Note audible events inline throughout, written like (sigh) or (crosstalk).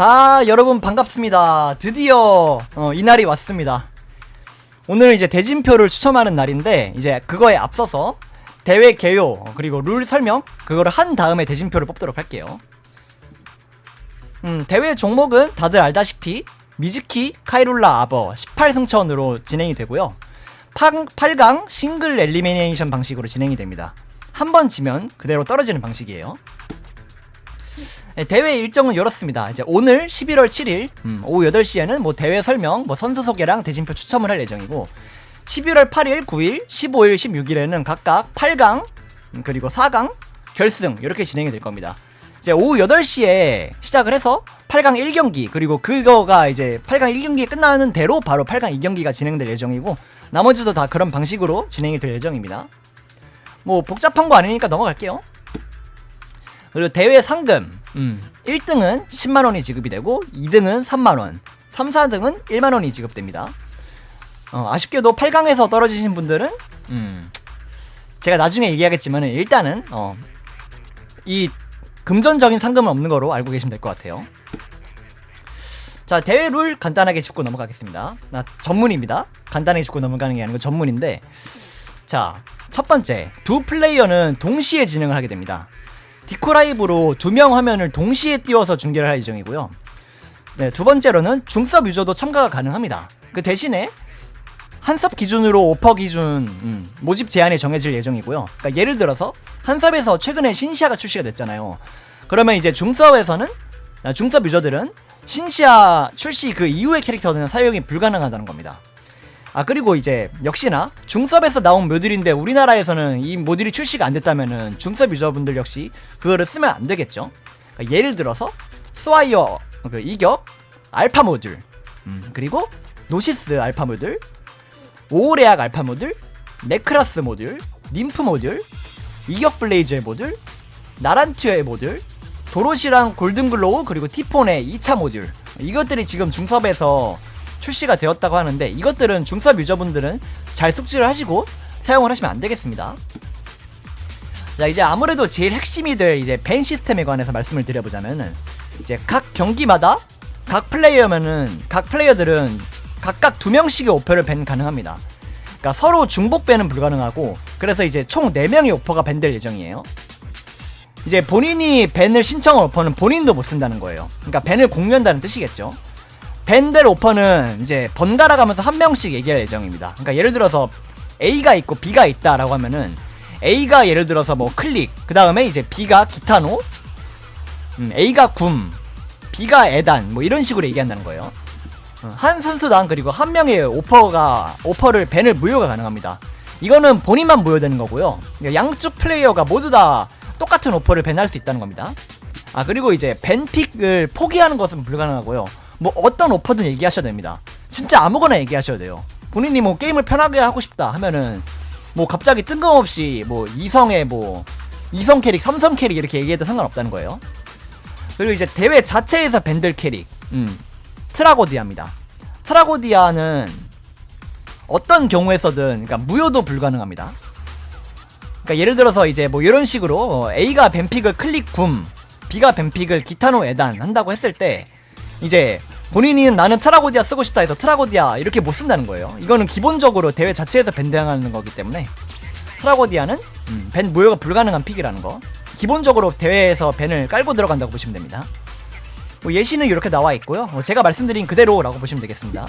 자, 여러분 반갑습니다. 드디어 어, 이날이 왔습니다. 오늘 이제 대진표를 추첨하는 날인데 이제 그거에 앞서서 대회 개요 어, 그리고 룰 설명 그거를 한 다음에 대진표를 뽑도록 할게요. 음, 대회 종목은 다들 알다시피 미즈키 카이룰라 아버 18승천으로 진행이 되고요. 8, 강 싱글 엘리미네이션 방식으로 진행이 됩니다. 한 번 지면 그대로 떨어지는 방식이에요. 네, 대회 일정은 이렇습니다. 이제 오늘 11월 7일 음, 오후 8시에는 뭐 대회 설명, 뭐 선수 소개랑 대진표 추첨을 할 예정이고 11월 8일, 9일, 15일, 16일에는 각각 8강 음, 그리고 4강 결승 이렇게 진행이 될 겁니다. 이제 오후 8시에 시작을 해서 8강 1경기 그리고 그거가 이제 8강 1경기 끝나는 대로 바로 8강 2경기가 진행될 예정이고 나머지도 다 그런 방식으로 진행이 될 예정입니다. 뭐 복잡한 거 아니니까 넘어갈게요. 그리고 대회 상금 음, 1등은 10만 원이 지급이 되고 2등은 3만 원 3, 4등은 1만 원이 지급됩니다. 어, 아쉽게도 8강에서 떨어지신 분들은 음, 제가 나중에 얘기하겠지만 일단은 어, 이 금전적인 상금은 없는 거로 알고 계시면 될 것 같아요. 자 대회 룰 간단하게 짚고 넘어가겠습니다. 나 전문입니다. 간단하게 짚고 넘어가는 게 아니고 전문인데 자 첫 번째 두 플레이어는 동시에 진행을 하게 됩니다 디코라이브로 두 명 화면을 동시에 띄워서 중계를 할 예정이고요. 네, 두 번째로는 중섭 유저도 참가가 가능합니다. 그 대신에 한섭 기준으로 오퍼 기준 음, 모집 제한이 정해질 예정이고요. 그러니까 예를 들어서 한섭에서 최근에 신시아가 출시가 됐잖아요. 그러면 이제 중섭에서는 아, 중섭 유저들은 신시아 출시 그 이후의 캐릭터는 사용이 불가능하다는 겁니다. 아 그리고 이제 역시나 중섭에서 나온 모듈인데 우리나라에서는 이 모듈이 출시가 안 됐다면은 중섭 유저분들 역시 그거를 쓰면 안 되겠죠. 그러니까 예를 들어서 스와이어 그 이격 알파 모듈 음, 그리고 노시스 알파 모듈 오레악 알파 모듈 네크라스 모듈 림프 모듈 이격 블레이즈의 모듈 나란티어의 모듈 도로시랑 골든글로우 그리고 티폰의 2차 모듈 이것들이 지금 중섭에서 출시가 되었다고 하는데 이것들은 중섭 유저분들은 잘 숙지를 하시고 사용을 하시면 안 되겠습니다. 자 이제 아무래도 제일 핵심이 될 이제 밴 시스템에 관해서 말씀을 드려보자면은 이제 각 경기마다 각 플레이어면은 각 플레이어들은 각각 두 명씩의 오퍼를 밴 가능합니다. 그러니까 서로 중복 밴은 불가능하고 그래서 이제 총 4명의 오퍼가 밴될 예정이에요. 이제 본인이 밴을 신청한 오퍼는 본인도 못 쓴다는 거예요. 그러니까 밴을 공유한다는 뜻이겠죠. 밴델 오퍼는 이제 번갈아 가면서 한 명씩 얘기할 예정입니다. 그러니까 예를 들어서 A가 있고 B가 있다라고 하면은 A가 예를 들어서 뭐 클릭, 그 다음에 이제 B가 기타노, 음, A가 굼, B가 에단, 뭐 이런 식으로 얘기한다는 거예요. 어, 한 선수당 그리고 한 명의 오퍼가 오퍼를 밴을 무효가 가능합니다. 이거는 본인만 무효되는 거고요. 그러니까 양쪽 플레이어가 모두 다 똑같은 오퍼를 밴할 수 있다는 겁니다. 아 그리고 이제 밴픽을 포기하는 것은 불가능하고요. 뭐 어떤 오퍼든 얘기하셔도 됩니다. 진짜 아무거나 얘기하셔도 돼요. 본인이 뭐 게임을 편하게 하고 싶다 하면은 뭐 갑자기 뜬금없이 뭐 이성의 뭐 이성 캐릭, 삼성 캐릭 이렇게 얘기해도 상관없다는 거예요. 그리고 이제 대회 자체에서 밴들 캐릭, 음, 트라고디아입니다. 트라고디아는 어떤 경우에서든 그러니까 무효도 불가능합니다. 그러니까 예를 들어서 이제 뭐 이런 식으로 어, A가 뱀픽을 클릭 굼, B가 뱀픽을 기타노 에단 한다고 했을 때 이제 본인이 나는 트라고디아 쓰고 싶다 해서 트라고디아 이렇게 못 쓴다는 거예요. 이거는 기본적으로 대회 자체에서 밴당하는 거기 때문에 트라고디아는 음, 밴 무효가 불가능한 픽이라는 거. 기본적으로 대회에서 밴을 깔고 들어간다고 보시면 됩니다. 뭐 예시는 이렇게 나와 있고요. 뭐 제가 말씀드린 그대로라고 보시면 되겠습니다.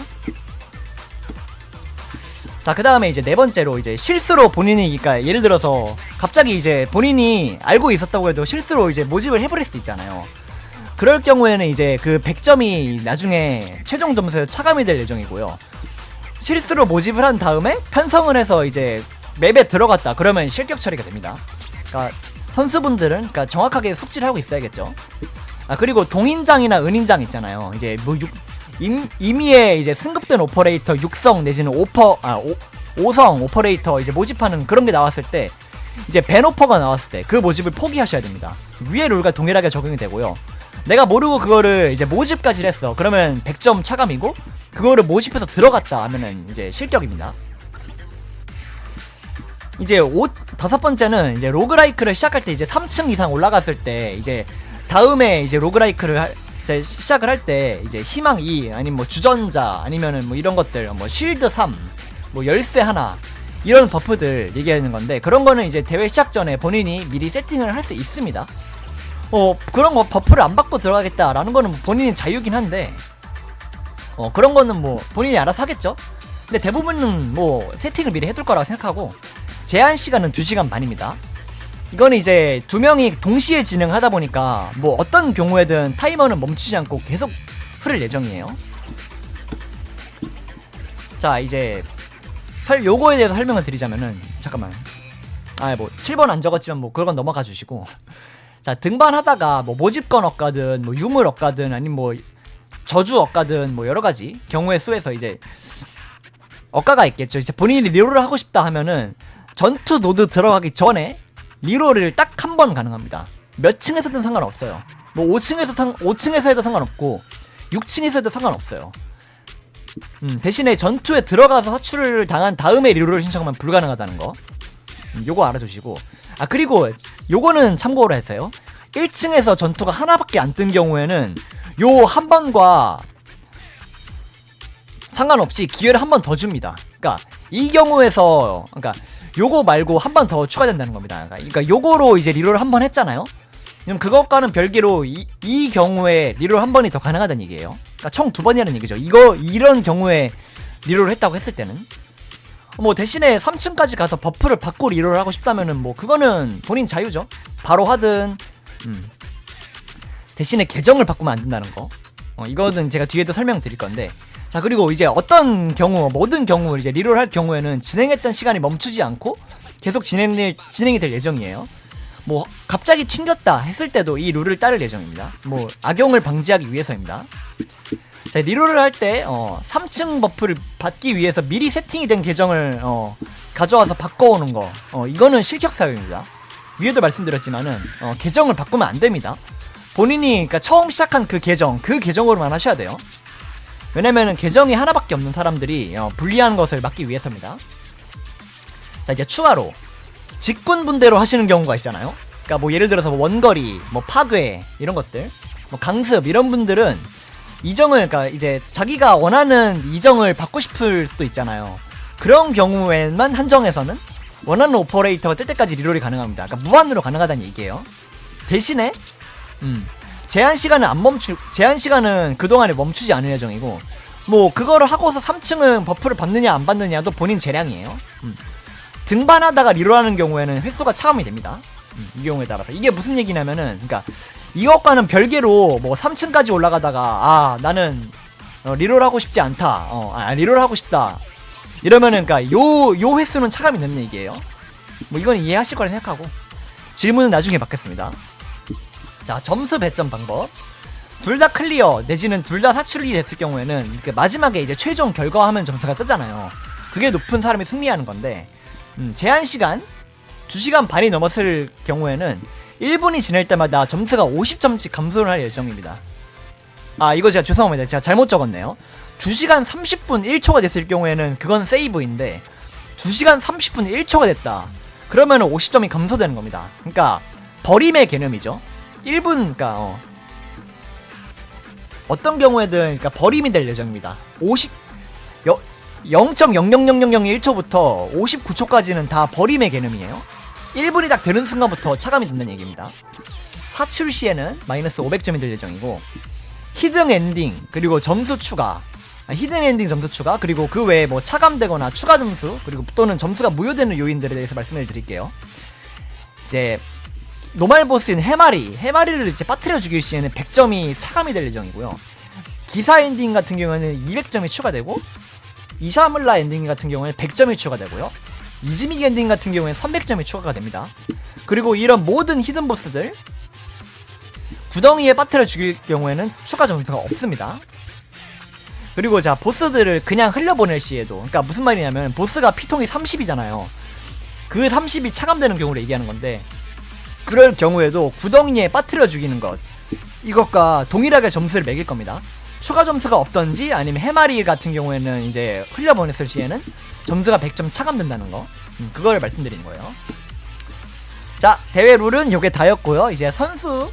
자, 그 다음에 이제 네 번째로 이제 실수로 본인이, 그러니까 예를 들어서 갑자기 이제 본인이 알고 있었다고 해도 실수로 이제 모집을 해버릴 수 있잖아요. 그럴 경우에는 이제 그 100점이 나중에 최종 점수에 차감이 될 예정이고요. 실수로 모집을 한 다음에 편성을 해서 이제 맵에 들어갔다. 그러면 실격 처리가 됩니다. 그러니까 선수분들은 그러니까 정확하게 숙지를 하고 있어야겠죠. 아 그리고 동인장이나 은인장 있잖아요. 이제 뭐 육, 임, 임의의 이제 승급된 오퍼레이터 6성 내지는 오퍼 아 오, 5성 오퍼레이터 이제 모집하는 그런 게 나왔을 때 이제 벤오퍼가 나왔을 때 그 모집을 포기하셔야 됩니다. 위의 룰과 동일하게 적용이 되고요. 내가 모르고 그거를 이제 모집까지 했어. 그러면 100점 차감이고 그거를 모집해서 들어갔다 하면은 이제 실격입니다. 이제 옷 다섯 번째는 이제 로그라이크를 시작할 때 이제 3층 이상 올라갔을 때 이제 다음에 이제 로그라이크를 할제 시작을 할 때 이제 희망 2 아니면 뭐 주전자 아니면은 뭐 이런 것들 뭐 쉴드 3, 뭐 열쇠 하나 이런 버프들 얘기하는 건데 그런 거는 이제 대회 시작 전에 본인이 미리 세팅을 할 수 있습니다. 어 그런 거 버프를 안 받고 들어가겠다라는 거는 뭐 본인이 자유긴 한데 어 그런 거는 뭐 본인이 알아서 하겠죠. 근데 대부분은 뭐 세팅을 미리 해둘 거라고 생각하고 제한 시간은 2시간 반입니다. 이거는 이제 두 명이 동시에 진행하다 보니까 뭐 어떤 경우에든 타이머는 멈추지 않고 계속 흐를 예정이에요. 자 이제 설 요거에 대해서 설명을 드리자면은 잠깐만 아뭐 7번 안 적었지만 뭐 그건 넘어가 주시고 자 등반하다가 뭐 모집건 얻가든 뭐 유물 얻가든 아니면 뭐 저주 얻가든 뭐 여러 가지 경우의 수에서 이제 억가가 있겠죠. 이제 본인이 리롤을 하고 싶다 하면은 전투 노드 들어가기 전에 리롤을 딱한 번 가능합니다. 몇 층에서든 상관없어요. 뭐 5층에서 상 5층에서 해도 상관없고 6층에서 해도 상관없어요. 음, 대신에 전투에 들어가서 사출을 당한 다음에 리롤을 신청하면 불가능하다는 거. 음, 요거 알아두시고. 아 그리고 요거는 참고로 해서요. 1층에서 전투가 하나밖에 안 뜬 경우에는 요한 번과 상관없이 기회를 한 번 더 줍니다. 그러니까 이 경우에서 그러니까 요거 말고 한 번 더 추가된다는 겁니다. 그러니까 요거로 이제 리롤을 한 번 했잖아요. 그럼 그것과는 별개로 이, 이 경우에 리롤 한 번이 더 가능하다는 얘기예요. 그러니까 총 두 번이라는 얘기죠. 이거 이런 경우에 리롤을 했다고 했을 때는 뭐 대신에 3층까지 가서 버프를 받고 리롤을 하고 싶다면은 뭐 그거는 본인 자유죠. 바로 하든 음. 대신에 계정을 바꾸면 안 된다는 거. 어, 이거는 제가 뒤에도 설명드릴 건데. 자 그리고 이제 어떤 경우 모든 경우 이제 리롤 할 경우에는 진행했던 시간이 멈추지 않고 계속 진행 진행이 될 예정이에요. 뭐 갑자기 튕겼다 했을 때도 이 룰을 따를 예정입니다. 뭐 악용을 방지하기 위해서입니다. 자 리롤을 할 때 어, 3층 버프를 받기 위해서 미리 세팅이 된 계정을 어, 가져와서 바꿔오는 거 어, 이거는 실격 사유입니다. 위에도 말씀드렸지만은 어, 계정을 바꾸면 안 됩니다. 본인이 그러니까 처음 시작한 그 계정 그 계정으로만 하셔야 돼요. 왜냐면은 계정이 하나밖에 없는 사람들이 어, 불리한 것을 막기 위해서입니다. 자 이제 추가로 직군 분대로 하시는 경우가 있잖아요. 그러니까 뭐 예를 들어서 뭐 원거리, 뭐 파괴 이런 것들, 뭐 강습 이런 분들은 이정을 그러니까 이제 자기가 원하는 이정을 받고 싶을 수도 있잖아요. 그런 경우에만 한정해서는 원하는 오퍼레이터가 뜰 때까지 리롤이 가능합니다. 그러니까 무한으로 가능하다는 얘기예요. 대신에 음, 제한 시간은 안 멈추 제한 시간은 그동안에 멈추지 않을 예정이고 뭐 그거를 하고서 3층은 버프를 받느냐 안 받느냐도 본인 재량이에요. 음. 등반하다가 리롤하는 경우에는 횟수가 차감이 됩니다. 음, 이 경우에 따라서 이게 무슨 얘기냐면은 그러니까 이것과는 별개로 뭐 3층까지 올라가다가 아 나는 어, 리롤하고 싶지 않다. 어, 아 리롤하고 싶다. 이러면은 그러니까 요 요 횟수는 차감이 되는 얘기예요. 뭐 이건 이해하실 거라 생각하고 질문은 나중에 받겠습니다. 자 점수 배점 방법 둘 다 클리어 내지는 둘 다 사출이 됐을 경우에는 마지막에 이제 최종 결과하면 점수가 뜨잖아요. 그게 높은 사람이 승리하는 건데 음, 제한 시간 2시간 반이 넘었을 경우에는 1분이 지날 때마다 점수가 50점씩 감소를 할 예정입니다. 아 이거 제가 죄송합니다. 제가 잘못 적었네요. 2시간 30분 1초가 됐을 경우에는 그건 세이브인데 2시간 30분 1초가 됐다. 그러면 50점이 감소되는 겁니다. 그러니까 버림의 개념이죠. 1분 그러니까 어. 어떤 경우에든 그러니까 버림이 될 예정입니다. 50 여, 0.00001초부터 59초까지는 다 버림의 개념이에요. 1분이 딱 되는 순간부터 차감이 된다는 얘기입니다. 사출 시에는 마이너스 500점이 될 예정이고 히든 엔딩 그리고 점수 추가 아, 히든 엔딩 점수 추가 그리고 그 외에 뭐 차감되거나 추가 점수 그리고 또는 점수가 무효되는 요인들에 대해서 말씀을 드릴게요. 이제 노말 보스인 해마리 해마리를 이제 빠뜨려 죽일 시에는 100점이 차감이 될 예정이고요. 기사 엔딩 같은 경우에는 200점이 추가되고 이샤물라 엔딩 같은 경우에는 100점이 추가되고요. 이즈미기 엔딩 같은 경우에는 300점이 추가가 됩니다. 그리고 이런 모든 히든 보스들 구덩이에 빠뜨려 죽일 경우에는 추가 점수가 없습니다. 그리고 자 보스들을 그냥 흘려보낼 시에도 그러니까 무슨 말이냐면 보스가 피통이 30이잖아요. 그 30이 차감되는 경우를 얘기하는 건데 그럴 경우에도 구덩이에 빠뜨려 죽이는 것 이것과 동일하게 점수를 매길 겁니다. 추가 점수가 없던지 아니면 해마리 같은 경우에는 이제 흘려보냈을 시에는 점수가 100점 차감된다는 거 음, 그걸 말씀드리는 거예요. 자 대회 룰은 요게 다였고요. 이제 선수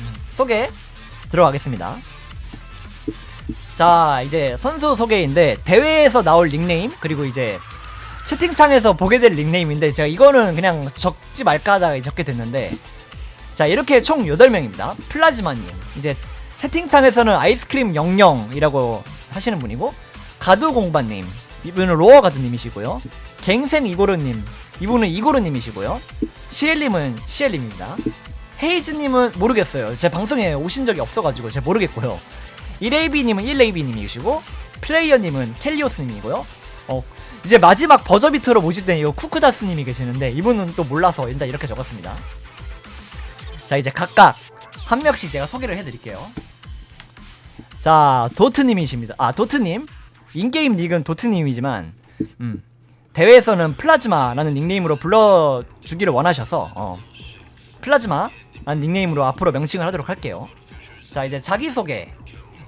음, 소개 들어가겠습니다. 자 이제 선수 소개인데 대회에서 나올 닉네임 그리고 이제 채팅창에서 보게 될 닉네임인데 제가 이거는 그냥 적지 말까 하다가 적게 됐는데 자 이렇게 총 8명입니다 플라즈마님 이제 채팅창에서는 아이스크림 00이라고 하시는 분이고 가두공바님 이분은 로어가드님이시고요. 갱생 이고르님 이분은 이고르님이시고요. 시엘님은 시엘님입니다. 헤이즈님은 모르겠어요. 제 방송에 오신 적이 없어가지고 제가 모르겠고요. 이레이비님은 일레이비님이시고 플레이어님은 켈리오스님이고요. 어 이제 마지막 버저비트로 모집된 이거 쿠크다스님이 계시는데 이분은 또 몰라서 일단 이렇게 적었습니다. 자 이제 각각 한 명씩 제가 소개를 해드릴게요 자 도트님이십니다. 아 도트님. 인게임 닉은 도트님이지만 음, 대회에서는 플라즈마라는 닉네임으로 불러주기를 원하셔서 어, 플라즈마라는 닉네임으로 앞으로 명칭을 하도록 할게요. 자 이제 자기소개.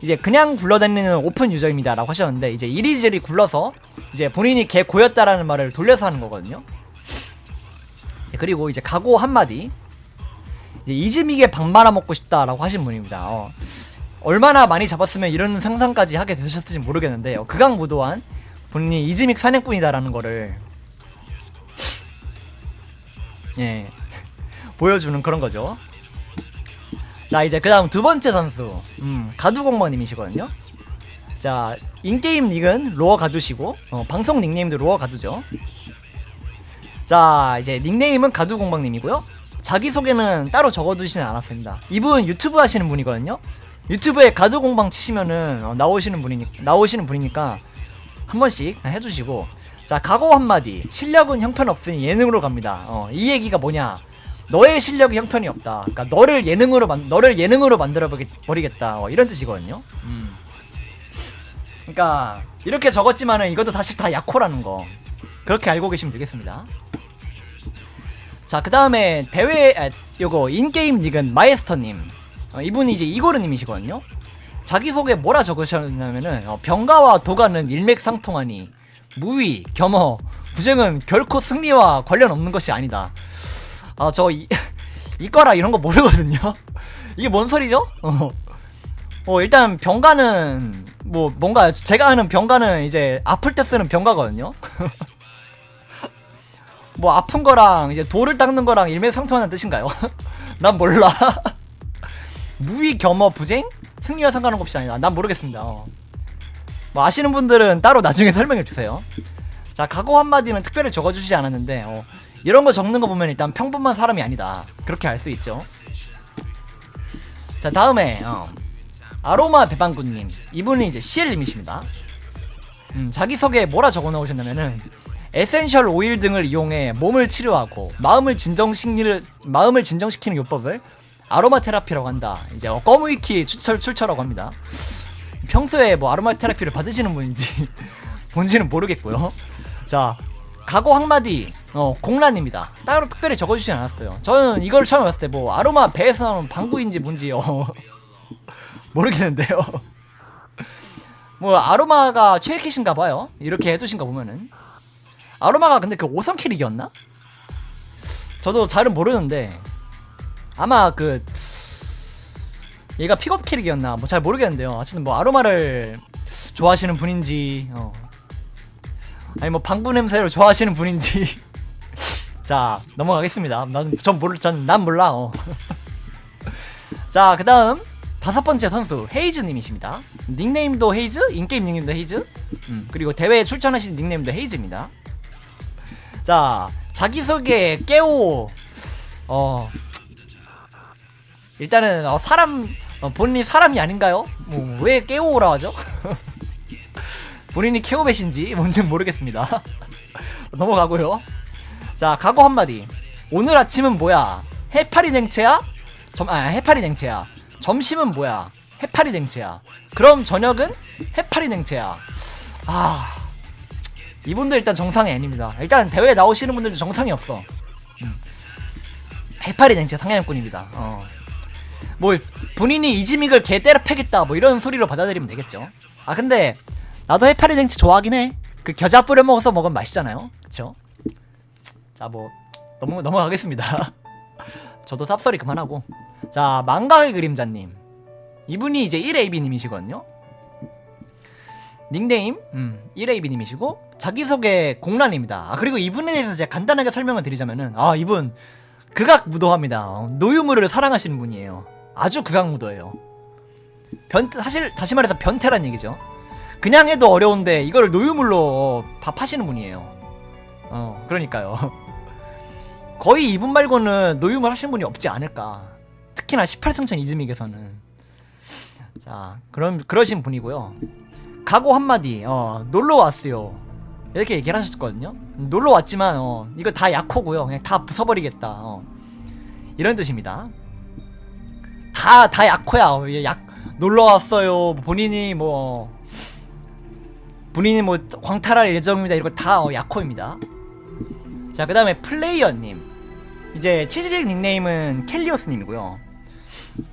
이제 그냥 굴러다니는 오픈 유저입니다 라고 하셨는데 이제 이리저리 굴러서 이제 본인이 개 고였다라는 말을 돌려서 하는 거거든요. 네, 그리고 이제 각오 한마디. 이제 이즈믹에 밥 말아먹고 싶다라고 하신 분입니다. 어, 얼마나 많이 잡았으면 이런 상상까지 하게 되셨을지 모르겠는데 요 극악무도한 본인이 이즈믹 사냥꾼이다라는 거를 예 (laughs) 보여주는 그런 거죠. 자 이제 그 다음 두 번째 선수 음, 가두공방님이시거든요. 자 인게임 닉은 로어 가두시고 어, 방송 닉네임도 로어 가두죠. 자 이제 닉네임은 가두공방님이고요. 자기소개는 따로 적어두시진 않았습니다. 이분 유튜브 하시는 분이거든요. 유튜브에 가두공방 치시면은 어, 나오시는 분이니 나오시는 분이니까 한 번씩 해주시고 자 각오 한마디 실력은 형편없으니 예능으로 갑니다. 어, 이 얘기가 뭐냐? 너의 실력이 형편이 없다. 그러니까 너를 예능으로 만 너를 예능으로 만들어 버리겠다. 어, 이런 뜻이거든요. 음. 그러니까 이렇게 적었지만은 이것도 사실 다 약호라는 거 그렇게 알고 계시면 되겠습니다. 자, 그 다음에 대회, 아, 요거, 인게임 닉은 마에스터님. 어, 이분이 이제 이고르님이시거든요. 자기소개 뭐라 적으셨냐면은, 어, 병가와 도가는 일맥상통하니, 무위, 겸허, 부정은 결코 승리와 관련 없는 것이 아니다. 아, 저, 이, (laughs) 이거라 이런 거 모르거든요. (laughs) 이게 뭔 소리죠? 어. 어, 일단 병가는, 뭐, 뭔가, 제가 아는 병가는 이제 아플 때 쓰는 병가거든요. (laughs) 뭐 아픈 거랑 이제 돌을 닦는 거랑 일맥상통하는 뜻인가요? 난 몰라. 무위 겸허 부쟁? 승리와 상관없이 아니다. 난 모르겠습니다. 어. 뭐 아시는 분들은 따로 나중에 (laughs) 설명해 주세요. 자, 각오 한마디는 특별히 적어주시지 않았는데 어, 이런 거 적는 거 보면 일단 평범한 사람이 아니다. 그렇게 알 수 있죠. 자, 다음에 어, 아로마 배방구님 이분은 이제 CL님이십니다. 음, 자기 소개에 뭐라 적어 놓으셨냐면은 에센셜 오일 등을 이용해 몸을 치료하고 마음을 진정시키는 마음을 진정시키는 요법을 아로마 테라피라고 한다. 이제 어, 껌위키 출처 출처라고 합니다. 평소에 뭐 아로마 테라피를 받으시는 분인지 (laughs) 뭔지는 모르겠고요. 자, 각오 한마디 어 공란입니다. 따로 특별히 적어주진 않았어요. 저는 이걸 처음 봤을 때 뭐 아로마 배에서 나오는 방구인지 뭔지 어 (laughs) 모르겠는데요. 뭐 아로마가 최애 캐신가 봐요. 이렇게 해두신 거 보면은 아로마가 근데 그 5성 캐릭이었나? 저도 잘은 모르는데 아마 그 얘가 픽업 캐릭이었나 뭐 잘 모르겠는데요. 어쨌든 뭐 아로마를 좋아하시는 분인지 어. 아니 뭐 방구 냄새를 좋아하시는 분인지 (laughs) 자 넘어가겠습니다. 난전 모르 전난 몰라. 어. (laughs) 자 그다음 다섯 번째 선수 헤이즈님이십니다. 닉네임도 헤이즈, 인게임 닉네임도 헤이즈, 음, 그리고 대회에 출전하신 닉네임도 헤이즈입니다. 자 자기소개 깨오 어 일단은 어, 사람 어, 본인이 사람이 아닌가요? 뭐, 왜 깨오라 하죠? (laughs) 본인이 케오벳인지 뭔지 모르겠습니다. (laughs) 넘어가고요. 자 각오 한마디. 오늘 아침은 뭐야? 해파리 냉채야? 점, 아 해파리 냉채야. 점심은 뭐야? 해파리 냉채야. 그럼 저녁은 해파리 냉채야. 아 이분들 일단 정상이 아닙니다. 일단 대회에 나오시는 분들도 정상이 없어. 음. 해파리 냉채 상향꾼입니다. 어. 뭐 본인이 이지믹을 개 때려 패겠다 뭐 이런 소리로 받아들이면 되겠죠. 아 근데 나도 해파리 냉채 좋아하긴 해. 그 겨자 뿌려 먹어서 먹으면 맛있잖아요. 그쵸? 자뭐 넘어 넘어가겠습니다. (laughs) 저도 쌉소리 그만하고 자 망각의 그림자님 이분이 이제 1AB님이시거든요. 닉네임 음, 1AB님이시고 자기소개 공란입니다. 아, 그리고 이분에 대해서 제가 간단하게 설명을 드리자면은 아 이분 극악무도합니다. 어, 노유물을 사랑하시는 분이에요. 아주 극악무도예요. 변 사실 다시 말해서 변태란 얘기죠. 그냥 해도 어려운데 이걸 노유물로 다 파시는 분이에요. 어 그러니까요. (laughs) 거의 이분 말고는 노유물 하시는 분이 없지 않을까. 특히나 18승천 이즈믹에서는. 자, 그럼 그러신 분이고요. 각오 한마디. 어, 놀러 왔어요. 이렇게 얘기를 하셨거든요. 놀러 왔지만 어, 이거 다 약호고요. 그냥 다 부숴버리겠다. 어. 이런 뜻입니다. 다 다 약호야. 어, 얘약 놀러 왔어요. 본인이 뭐 본인이 뭐 광탈할 예정입니다. 이거 다 어, 약호입니다. 자, 그 다음에 플레이어님. 이제 치즈직 닉네임은 켈리오스님이고요.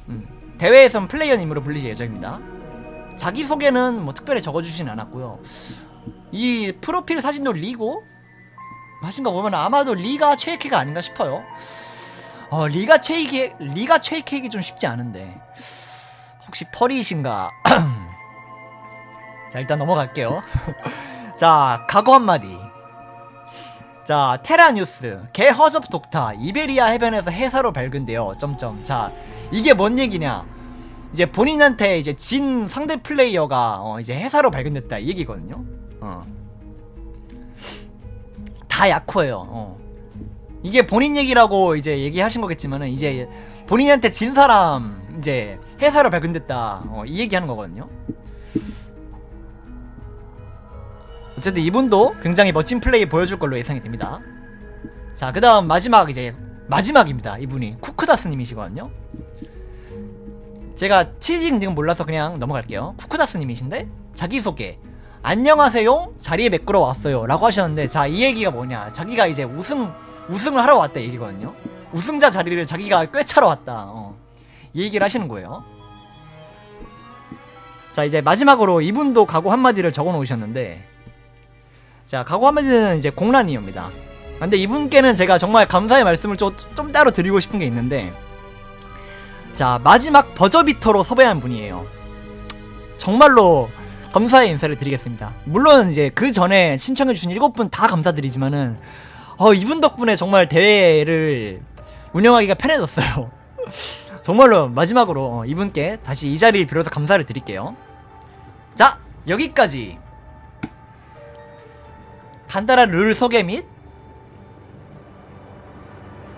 음, 대회에선 플레이어님으로 불릴 예정입니다. 자기 소개는 뭐 특별히 적어주진 않았고요. 이 프로필 사진도 리고 하신 거 보면 아마도 리가 최애캐가 아닌가 싶어요. 어, 리가 최애캐 리가 최애캐기 좀 쉽지 않은데 혹시 펄이신가? (clears throat) 자 일단 넘어갈게요. (laughs) 자 각오 한마디. 자 테라뉴스 개 허접 독타 이베리아 해변에서 해사로 발견돼요. 점점 자 이게 뭔 얘기냐? 이제 본인한테 이제 진 상대 플레이어가 어, 이제 해사로 발견됐다 이 얘기거든요. 어. 다 약호예요. 어. 이게 본인 얘기라고 이제 얘기하신 거겠지만은 이제 본인한테 진 사람 이제 해사로 발견됐다 어, 이 얘기하는 거거든요. 어쨌든 이분도 굉장히 멋진 플레이 보여줄 걸로 예상이 됩니다. 자, 그 다음 마지막 이제 마지막입니다. 이분이 쿠크다스님이시거든요. 제가 치즈직 닉은 몰라서 그냥 넘어갈게요. 쿠크다스님이신데 자기소개. 안녕하세요. 자리에 매끄러 왔어요. 라고 하셨는데 자, 이 얘기가 뭐냐. 자기가 이제 우승 우승을 하러 왔다 얘기거든요. 우승자 자리를 자기가 꿰차러 왔다. 어. 이 얘기를 하시는 거예요. 자, 이제 마지막으로 이분도 각오 한마디를 적어 놓으셨는데 자, 각오 한마디는 이제 공란이입니다. 근데 이분께는 제가 정말 감사의 말씀을 좀, 좀 따로 드리고 싶은 게 있는데 자, 마지막 버저비터로 섭외한 분이에요. 정말로 감사의 인사를 드리겠습니다. 물론 이제 그 전에 신청해주신 일곱 분 다 감사드리지만은 어, 이분 덕분에 정말 대회를 운영하기가 편해졌어요. (laughs) 정말로 마지막으로 어, 이분께 다시 이 자리를 빌어서 감사를 드릴게요. 자, 여기까지 간단한 룰 소개 및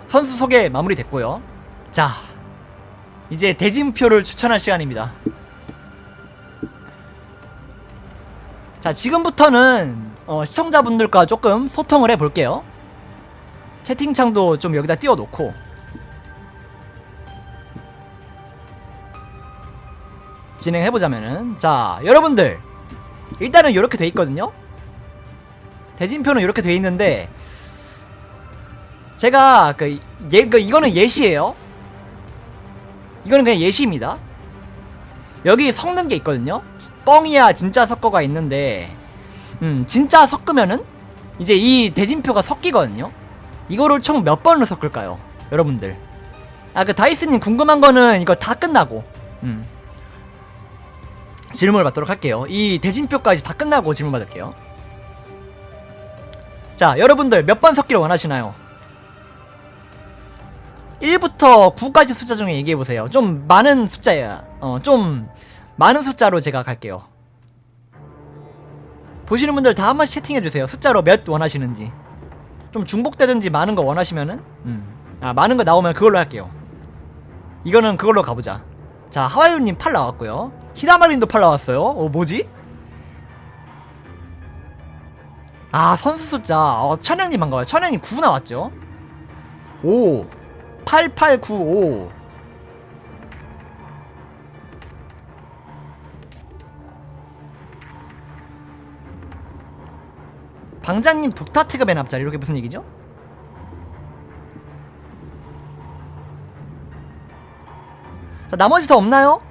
선수 소개 마무리됐고요. 자, 이제 대진표를 추천할 시간입니다. 자, 지금부터는 어, 시청자분들과 조금 소통을 해볼게요. 채팅창도 좀 여기다 띄워놓고 진행해보자면은 자, 여러분들 일단은 이렇게 돼 있거든요. 대진표는 이렇게 돼 있는데 제가 그, 예, 그 이거는 예시예요. 이거는 그냥 예시입니다. 여기 섞는 게 있거든요. 뻥이야 진짜 섞어가 있는데 음 진짜 섞으면은 이제 이 대진표가 섞이거든요. 이거를 총 몇 번으로 섞을까요, 여러분들? 아 그 다이스님 궁금한 거는 이거 다 끝나고 음 질문을 받도록 할게요. 이 대진표까지 다 끝나고 질문 받을게요. 자, 여러분들 몇 번 섞기를 원하시나요? 1부터 9까지 숫자 중에 얘기해 보세요. 좀 많은 숫자야. 어, 좀 많은 숫자로 제가 갈게요. 보시는 분들 다 한 번씩 채팅해 주세요. 숫자로 몇 원하시는지. 좀 중복되든지 많은 거 원하시면은 음. 아, 많은 거 나오면 그걸로 할게요. 이거는 그걸로 가보자. 자, 하와이님 8 나왔고요. 히다마린도 8 나왔어요. 어, 뭐지? 아, 선수 숫자. 어, 천양님 반가워요. 천양님 9 나왔죠? 5. 8895 방장님 독타태가 맨 앞자리 이렇게 무슨 얘기죠? 자 나머지 더 없나요?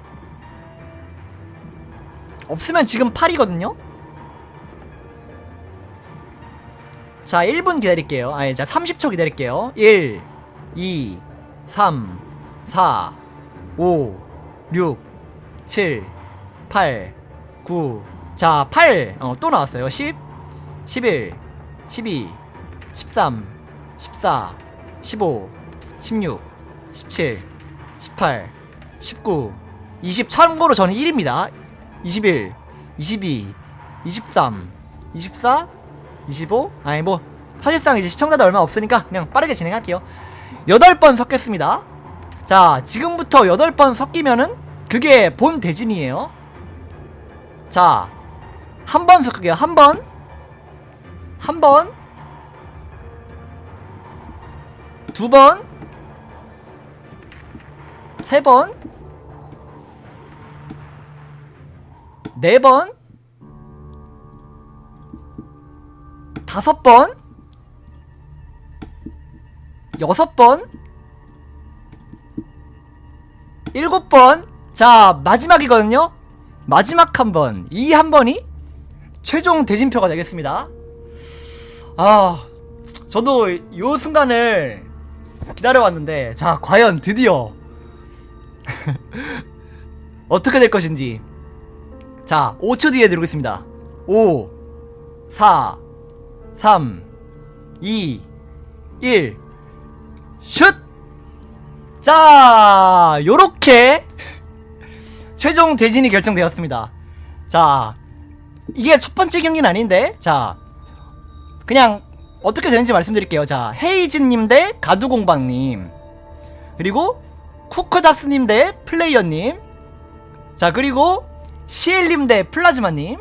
없으면 지금 8이거든요? 자 1분 기다릴게요 아니 자 30초 기다릴게요 1 2, 3, 4, 5, 6, 7, 8, 9, 자, 8. 어, 또 나왔어요. 10, 11, 12, 13, 14, 15, 16, 17, 18, 19, 20. 참고로 저는 1입니다. 21, 22, 23, 24, 25. 아니, 뭐, 사실상 이제 시청자도 얼마 없으니까 그냥 빠르게 진행할게요. 8번 섞겠습니다. 자, 지금부터 8번 섞이면은 그게 본 대진이에요. 자, 한 번 섞을게요. 한 번. 한 번. 두 번. 세 번. 네 번. 다섯 번. 여섯 번. 일곱 번. 자, 마지막이거든요. 마지막 한 번. 이 한 번이 최종 대진표가 되겠습니다. 아, 저도 요 순간을 기다려왔는데, 자, 과연 드디어 (laughs) 어떻게 될 것인지. 자, 5초 뒤에 누르겠습니다. 5, 4, 3, 2, 1, 슛! 자, 요렇게 (laughs) 최종 대진이 결정되었습니다. 자, 이게 첫 번째 경기는 아닌데, 자, 그냥 어떻게 되는지 말씀드릴게요. 자, 헤이즈님 대 가두공방님, 그리고 쿠크다스님 대 플레이어님, 자, 그리고 시엘님 대 플라즈마님,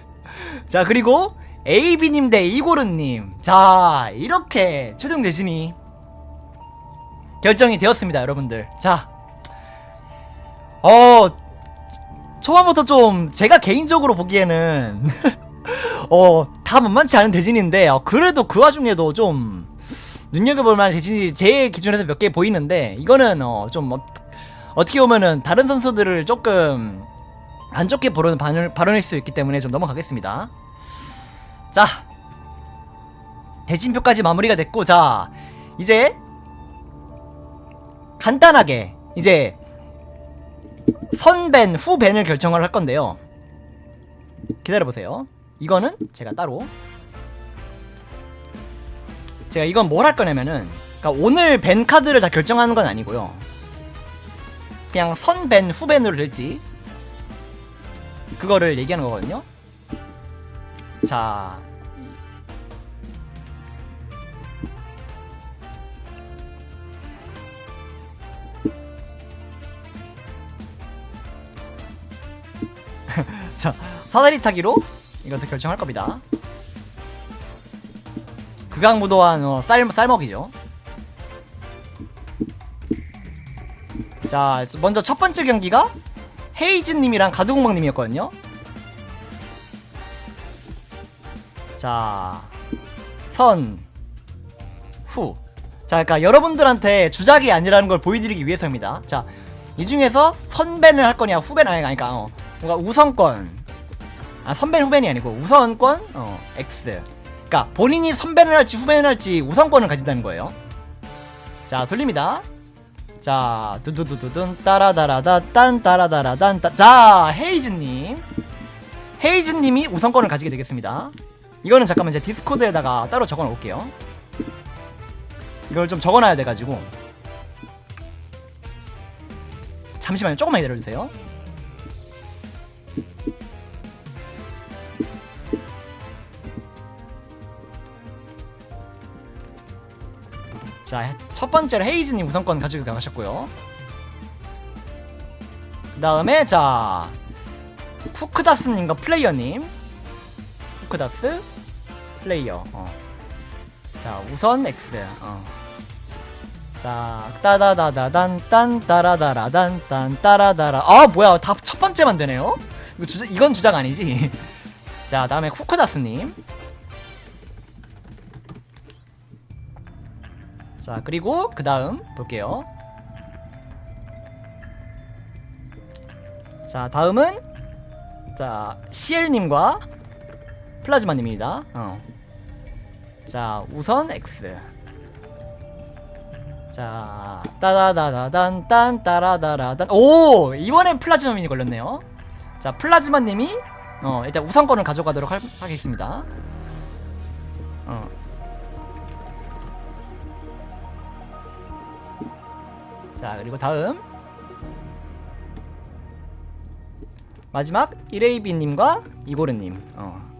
(laughs) 자, 그리고 에이비님 대 이고르님, 자, 이렇게 최종 대진이 결정이 되었습니다, 여러분들. 자, 어, 초반부터 좀 제가 개인적으로 보기에는 (laughs) 어, 다 만만치 않은 대진인데 어, 그래도 그 와중에도 좀 눈여겨볼 만한 대진이 제 기준에서 몇 개 보이는데 이거는 어, 좀 어, 어떻게 보면은 다른 선수들을 조금 안 좋게 보는 발언, 발언일 수 있기 때문에 좀 넘어가겠습니다. 자, 대진표까지 마무리가 됐고 자 이제 간단하게 이제 선밴, 후밴을 결정을 할 건데요. 기다려보세요. 이거는 제가 따로. 제가 이건 뭘 할 거냐면은, 그러니까 오늘 밴 카드를 다 결정하는 건 아니고요. 그냥 선밴, 후밴으로 될지, 그거를 얘기하는 거거든요. 자. (laughs) 자, 사다리 타기로 이것도 결정할 겁니다. 극악무도한 어, 쌀, 쌀먹이죠. 자, 먼저 첫 번째 경기가 헤이즈님이랑 가두공방님이었거든요. 자, 선, 후. 자, 그러니까 여러분들한테 주작이 아니라는 걸 보여드리기 위해서입니다. 자, 이 중에서 선밴을 할 거냐, 후밴 아니, 그러니까 어, 우선권. 아, 선밴 후밴이 아니고 우선권, 어, X. 그러니까 본인이 선밴을 할지 후밴을 할지 우선권을 가진다는 거예요. 자, 돌립니다. 자, 두두두두둔 따라다라다 딴 따라다라단 따. 자, 헤이즈님. 헤이즈님이 우선권을 가지게 되겠습니다. 이거는 잠깐만 제 디스코드에다가 따로 적어 놓을게요. 이걸 좀 적어놔야 돼가지고. 잠시만요. 조금만 기다려주세요. 자, 첫 번째로 헤이즈님 우선권 가지고 가셨고요. 그 다음에 자, 쿠크다스님과 플레이어님. 쿠크다스, 플레이어. 어. 자, 우선 X. 어. 자, 따다다다단 딴 따라다라단 딴 따라다라. 아, 뭐야? 다 첫 번째만 되네요. 이거 주자, 이건 주작 아니지? (laughs) 자, 다음에 쿠크다스님. 자, 그리고 그 다음 볼게요. 자, 다음은 자, 시엘님과 플라즈마님입니다. 어. 자, 우선 X. 자, 따다다다단 딴 따라다라단. 오, 이번엔 플라즈마님이 걸렸네요. 자, 플라즈마님이 어 일단 우선권을 가져가도록 할- 하겠습니다. 어. 자 그리고 다음 마지막 이레이비님과 이고르님. 어.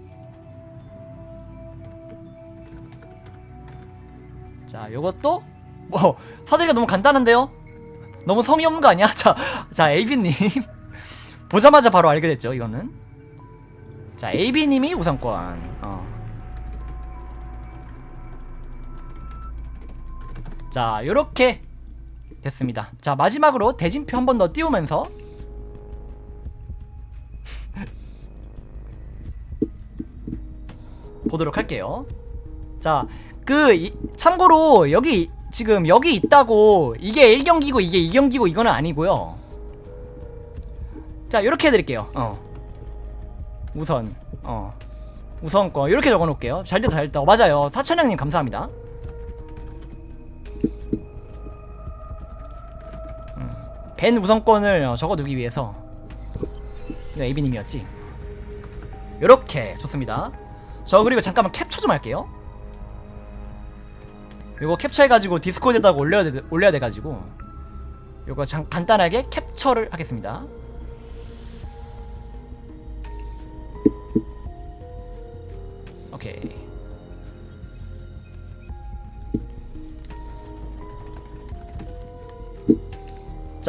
자 요것도 뭐 사다리가 너무 간단한데요? 너무 성의 없는 거 아니야? (laughs) 자, 자 AB님 보자마자 바로 알게 됐죠 이거는. 자 AB님이 우선권. 어. 자 요렇게 됐습니다. 자 마지막으로 대진표 한 번 더 띄우면서 보도록 할게요. 자, 그 이- 참고로 여기 지금 여기 있다고 이게 1경기고 이게 2경기고 이거는 아니고요. 자, 이렇게 해 드릴게요. 어. 우선 어. 우선 거 이렇게 적어 놓을게요. 잘 됐다. 잘 됐다. 어, 맞아요. 사천형 님 감사합니다. 벤 우선권을 어, 적어 두기 위해서 이거 AB 님이었지. 요렇게 좋습니다. 저 그리고 잠깐만 캡처 좀 할게요. 이거 캡처해가지고 디스코드에다가 올려야 돼, 올려야 돼가지고 이거 잠, 간단하게 캡처를 하겠습니다. 오케이.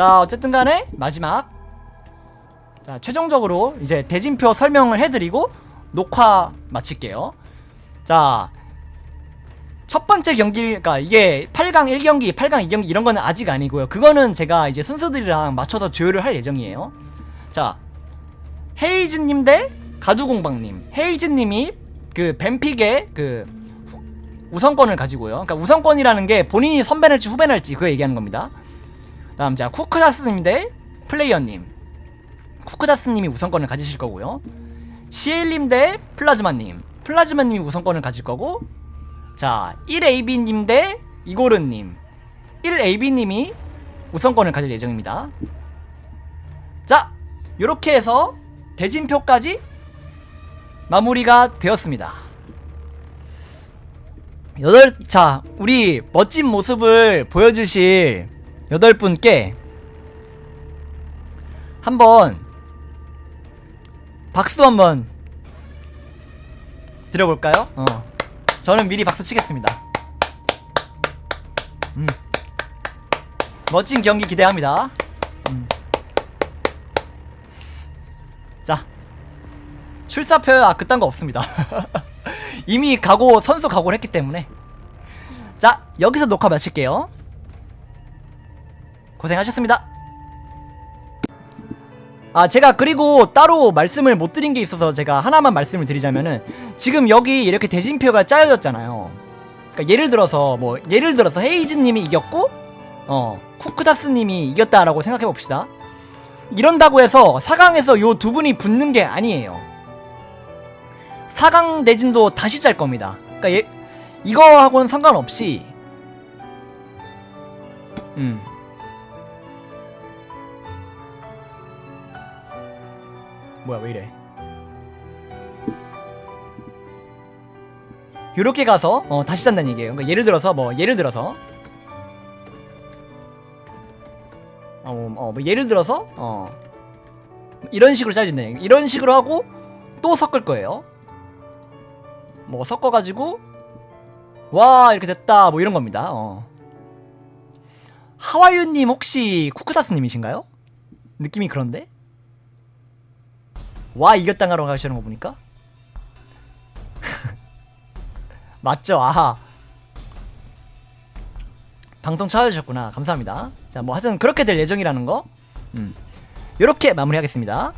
자 어쨌든 간에 마지막 자 최종적으로 이제 대진표 설명을 해드리고 녹화 마칠게요. 자, 첫 번째 경기, 그러니까 이게 8강 1경기, 8강 2경기 이런 거는 아직 아니고요. 그거는 제가 이제 순서들이랑 맞춰서 조율을 할 예정이에요. 자, 헤이즈님 대 가두공방님. 헤이즈님이 그 뱀픽의 그 후- 우선권을 가지고요. 그러니까 우선권이라는 게 본인이 선배날지 후배날지 그 얘기하는 겁니다. 다음 자 쿠크다스님 대 플레이어님. 쿠크다스님이 우선권을 가지실 거고요. 시엘님 대 플라즈마님 플라즈마님이 우선권을 가질 거고 자 1AB님 대 이고른님 1AB님이 우선권을 가질 예정입니다 자 요렇게 해서 대진표까지 마무리가 되었습니다 여덟 자 우리 멋진 모습을 보여주실 여덟 분께 한번 박수 한번 드려볼까요? 어. 저는 미리 박수 치겠습니다. 음. 멋진 경기 기대합니다. 음. 자, 출사표 아 그딴 거 없습니다. (laughs) 이미 각오 선수 각오를 했기 때문에 자 여기서 녹화 마칠게요. 고생하셨습니다. 아 제가 그리고 따로 말씀을 못 드린 게 있어서 제가 하나만 말씀을 드리자면은 지금 여기 이렇게 대진표가 짜여졌잖아요. 그러니까 예를 들어서 뭐 예를 들어서 헤이즈님이 이겼고 어 쿠크다스님이 이겼다라고 생각해 봅시다. 이런다고 해서 4강에서 요 두 분이 붙는 게 아니에요. 4강 대진도 다시 짤 겁니다. 그러니까 예, 이거하고는 상관없이 음 뭐야 왜 이래 요렇게 가서 어, 다시 잔다는 얘기예요 그러니까 예를 들어서 뭐 예를 들어서 어, 뭐, 어, 뭐 예를 들어서 어 이런 식으로 짜진다 이런 식으로 하고 또 섞을 거예요 뭐 섞어가지고 와 이렇게 됐다 뭐 이런 겁니다 어. 하와유님 혹시 쿠크다스님이신가요? 느낌이 그런데? 와 이겼당하러 가시는 거 보니까? (laughs) 맞죠? 아하. 방송 찾아주셨구나. 감사합니다. 자 뭐 하여튼 그렇게 될 예정이라는 거? 음. 요렇게 마무리하겠습니다